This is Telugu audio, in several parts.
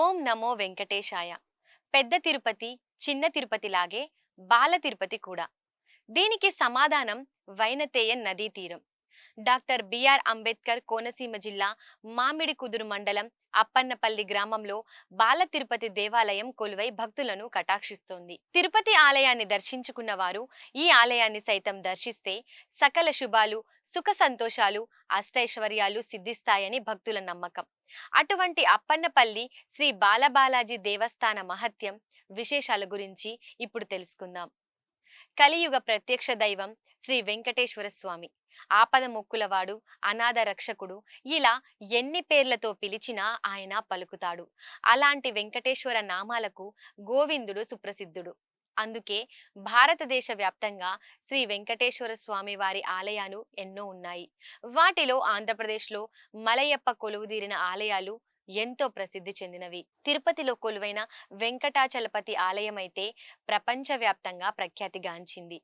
ఓం నమో వెంకటేశాయ. పెద్ద తిరుపతి చిన్న తిరుపతి లాగే బాల తిరుపతి కూడా. దీనికి సమాధానం వైనతేయ నదీ తీరం డాక్టర్ బిఆర్ అంబేద్కర్ కోనసీమ జిల్లా మామిడి కుదురు మండలం అప్పన్నపల్లి గ్రామంలో బాల తిరుపతి దేవాలయం కొలువై భక్తులను కటాక్షిస్తోంది. తిరుపతి ఆలయాన్ని దర్శించుకున్న వారు ఈ ఆలయాన్ని సైతం దర్శిస్తే సకల శుభాలు సుఖ సంతోషాలు అష్టైశ్వర్యాలు సిద్ధిస్తాయని భక్తుల నమ్మకం. అటువంటి అప్పన్నపల్లి శ్రీ బాలబాలాజీ దేవస్థాన మహత్యం విశేషాల గురించి ఇప్పుడు తెలుసుకుందాం. కలియుగ ప్రత్యక్ష దైవం శ్రీ వెంకటేశ్వర స్వామి. ఆపద మొక్కులవాడు అనాథ రక్షకుడు ఇలా ఎన్ని పేర్లతో పిలిచినా ఆయన పలుకుతాడు. అలాంటి వెంకటేశ్వర నామాలకు గోవిందుడు సుప్రసిద్ధుడు. అందుకే భారతదేశ వ్యాప్తంగా శ్రీ వెంకటేశ్వర స్వామి వారి ఆలయాలు ఎన్నో ఉన్నాయి. వాటిలో ఆంధ్రప్రదేశ్లో మలయప్ప కొలువుదీరిన ఆలయాలు ఎంతో ప్రసిద్ధి చెందినవి. తిరుపతిలో కొలువైన వెంకటాచలపతి ఆలయమైతే ప్రపంచవ్యాప్తంగా ప్రఖ్యాతిగాంచింది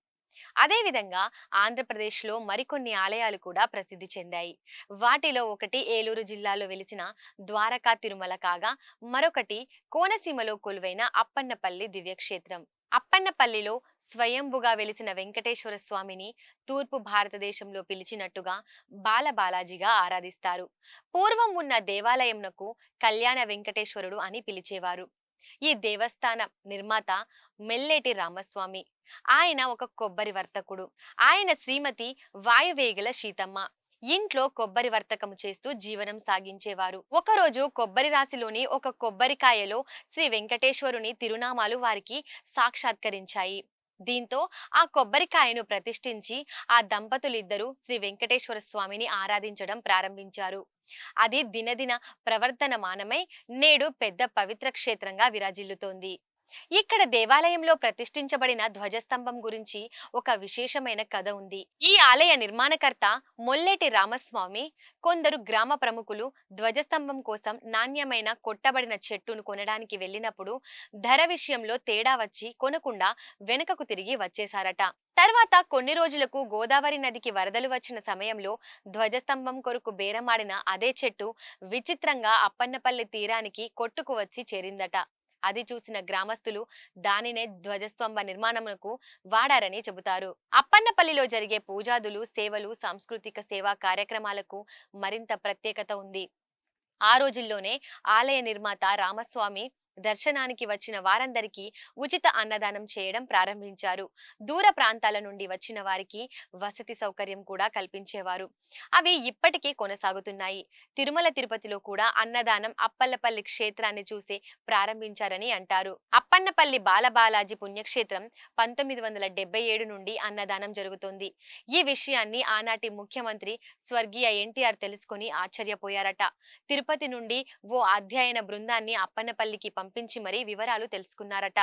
అదేవిధంగా ఆంధ్రప్రదేశ్లో మరికొన్ని ఆలయాలు కూడా ప్రసిద్ధి చెందాయి. వాటిలో ఒకటి ఏలూరు జిల్లాలో వెలిసిన ద్వారకా తిరుమల కాగా మరొకటి కోనసీమలో కొలువైన అప్పన్నపల్లి దివ్యక్షేత్రం. అప్పన్నపల్లిలో స్వయంభుగా వెలిసిన వెంకటేశ్వర స్వామిని తూర్పు భారతదేశంలో పిలిచినట్టుగా బాలబాలాజీగా ఆరాధిస్తారు. పూర్వం ఉన్న దేవాలయంనకు కళ్యాణ వెంకటేశ్వరుడు అని పిలిచేవారు. ఈ దేవస్థాన నిర్మాత మెల్లేటి రామస్వామి. ఆయన ఒక కొబ్బరి వర్తకుడు. ఆయన శ్రీమతి వాయువేగల సీతమ్మ. ఇంట్లో కొబ్బరి వర్తకం చేస్తూ జీవనం సాగించేవారు. ఒకరోజు కొబ్బరి రాశిలోని ఒక కొబ్బరికాయలో శ్రీ వెంకటేశ్వరుని తిరునామాలు వారికి సాక్షాత్కరించాయి. దీంతో ఆ కొబ్బరికాయను ప్రతిష్ఠించి ఆ దంపతులిద్దరూ శ్రీ వెంకటేశ్వర స్వామిని ఆరాధించడం ప్రారంభించారు. అది దినదిన ప్రవర్తన మానమై నేడు పెద్ద పవిత్ర క్షేత్రంగా విరాజిల్లుతోంది. ఇక్కడ దేవాలయంలో ప్రతిష్ఠించబడిన ధ్వజస్తంభం గురించి ఒక విశేషమైన కథ ఉంది. ఈ ఆలయ నిర్మాణకర్త మొల్లెటి రామస్వామి కొందరు గ్రామ ప్రముఖులు ధ్వజస్తంభం కోసం నాణ్యమైన కొట్టబడిన చెట్టును కొనడానికి వెళ్ళినప్పుడు ధర విషయంలో తేడా వచ్చి కొనకుండా వెనుకకు తిరిగి వచ్చేశారట. తర్వాత కొన్ని రోజులకు గోదావరి నదికి వరదలు వచ్చిన సమయంలో ధ్వజస్తంభం కొరకు బేరమాడిన అదే చెట్టు విచిత్రంగా అప్పన్నపల్లి తీరానికి కొట్టుకు వచ్చి చేరిందట. అది చూసిన గ్రామస్తులు దానినే ధ్వజస్తంభ నిర్మాణమునకు వాడారని చెబుతారు. అప్పన్నపల్లిలో జరిగే పూజాదులు సేవలు సాంస్కృతిక సేవా కార్యక్రమాలకు మరింత ప్రత్యేకత ఉంది. ఆ రోజుల్లోనే ఆలయ నిర్మాత రామస్వామి దర్శనానికి వచ్చిన వారందరికీ ఉచిత అన్నదానం చేయడం ప్రారంభించారు. దూర ప్రాంతాల నుండి వచ్చిన వారికి వసతి సౌకర్యం కూడా కల్పించేవారు. అవి ఇప్పటికీ కొనసాగుతున్నాయి. తిరుమల తిరుపతిలో కూడా అన్నదానం అప్పల్లపల్లి క్షేత్రాన్ని చూసే ప్రారంభించారని అంటారు. అప్పన్నపల్లి బాలబాలాజీ పుణ్యక్షేత్రం పంతొమ్మిది వందల డెబ్బై ఏడు నుండి అన్నదానం జరుగుతోంది. ఈ విషయాన్ని ఆనాటి ముఖ్యమంత్రి స్వర్గీయ ఎన్టీఆర్ తెలుసుకొని ఆశ్చర్యపోయారట. తిరుపతి నుండి ఓ అధ్యయన బృందాన్ని అప్పన్నపల్లికి పంపించి మరీ వివరాలు తెలుసుకున్నారట.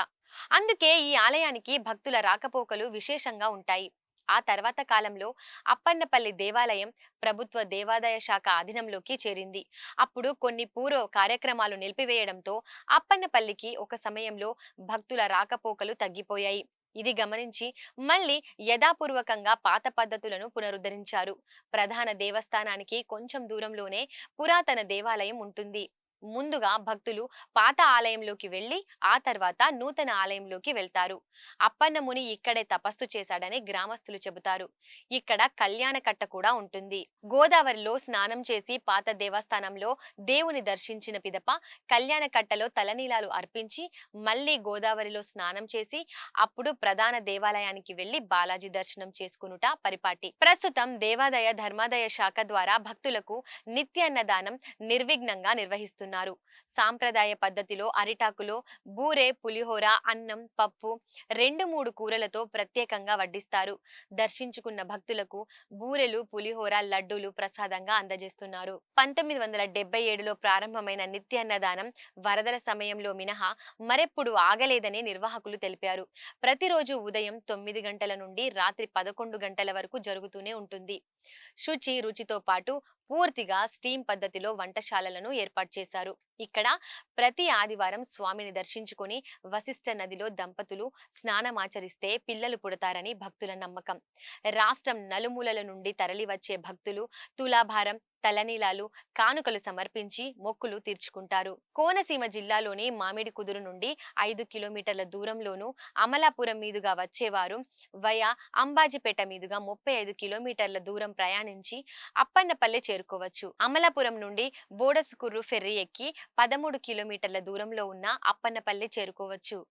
అందుకే ఈ ఆలయానికి భక్తుల రాకపోకలు విశేషంగా ఉంటాయి. ఆ తర్వాత కాలంలో అప్పన్నపల్లి దేవాలయం ప్రభుత్వ దేవాదాయ శాఖ ఆధీనంలోకి చేరింది. అప్పుడు కొన్ని పూర్వ కార్యక్రమాలు నిలిపివేయడంతో అప్పన్నపల్లికి ఒక సమయంలో భక్తుల రాకపోకలు తగ్గిపోయాయి. ఇది గమనించి మళ్ళీ యథాపూర్వకంగా పాత పద్ధతులను పునరుద్ధరించారు. ప్రధాన దేవస్థానానికి కొంచెం దూరంలోనే పురాతన దేవాలయం ఉంటుంది. ముందుగా భక్తులు పాత ఆలయంలోకి వెళ్ళి ఆ తర్వాత నూతన ఆలయంలోకి వెళ్తారు. అప్పన్న ముని ఇక్కడే తపస్సు చేశాడని గ్రామస్తులు చెబుతారు. ఇక్కడ కళ్యాణ కట్ట కూడా ఉంటుంది. గోదావరిలో స్నానం చేసి పాత దేవస్థానంలో దేవుని దర్శించిన పిదప కళ్యాణ కట్టలో తలనీలాలు అర్పించి మళ్ళీ గోదావరిలో స్నానం చేసి అప్పుడు ప్రధాన దేవాలయానికి వెళ్ళి బాలాజీ దర్శనం చేసుకునుట పరిపాటి. ప్రస్తుతం దేవాదాయ ధర్మాదాయ శాఖ ద్వారా భక్తులకు నిత్యాన్నదానం నిర్విఘ్నంగా నిర్వహిస్తున్నారు. సాంప్రదాయ పద్ధతిలో అరిటాకులో బూరె పులిహోర అన్నం పప్పు రెండు మూడు కూరలతో ప్రత్యేకంగా వడ్డిస్తారు. దర్శించుకున్న భక్తులకు బూరెలు పులిహోర లడ్డూలు ప్రసాదంగా అందజేస్తున్నారు. పంతొమ్మిది వందల డెబ్బై ఏడులో ప్రారంభమైన నిత్యాన్నదానం వరదల సమయంలో మినహా మరెప్పుడు ఆగలేదని నిర్వాహకులు తెలిపారు. ప్రతిరోజు ఉదయం తొమ్మిది గంటల నుండి రాత్రి పదకొండు గంటల వరకు జరుగుతూనే ఉంటుంది. శుచి రుచితో పాటు పూర్తిగా స్టీమ్ పద్ధతిలో వంటశాలలను ఏర్పాటు చేశారు. వచ్చారు ఇక్కడ ప్రతి ఆదివారం స్వామిని దర్శించుకొని వశిష్ఠ నదిలో దంపతులు స్నానమాచరిస్తే పిల్లలు పుడతారని భక్తుల నమ్మకం. రాష్ట్రం నలుమూలల నుండి తరలి వచ్చే భక్తులు తులాభారం తలనీలాలు కానుకలు సమర్పించి మొక్కులు తీర్చుకుంటారు. కోనసీమ జిల్లాలోని మామిడి కుదురు నుండి ఐదు కిలోమీటర్ల దూరంలోనూ అమలాపురం మీదుగా వచ్చేవారు వయా అంబాజీపేట మీదుగా ముప్పై ఐదు కిలోమీటర్ల దూరం ప్రయాణించి అప్పన్నపల్లె చేరుకోవచ్చు. అమలాపురం నుండి బోడసుకుర్రు ఫెర్రీ ఎక్కి పదమూడు కిలోమీటర్ల దూరంలో ఉన్న అప్పన్నపల్లె చేరుకోవచ్చు.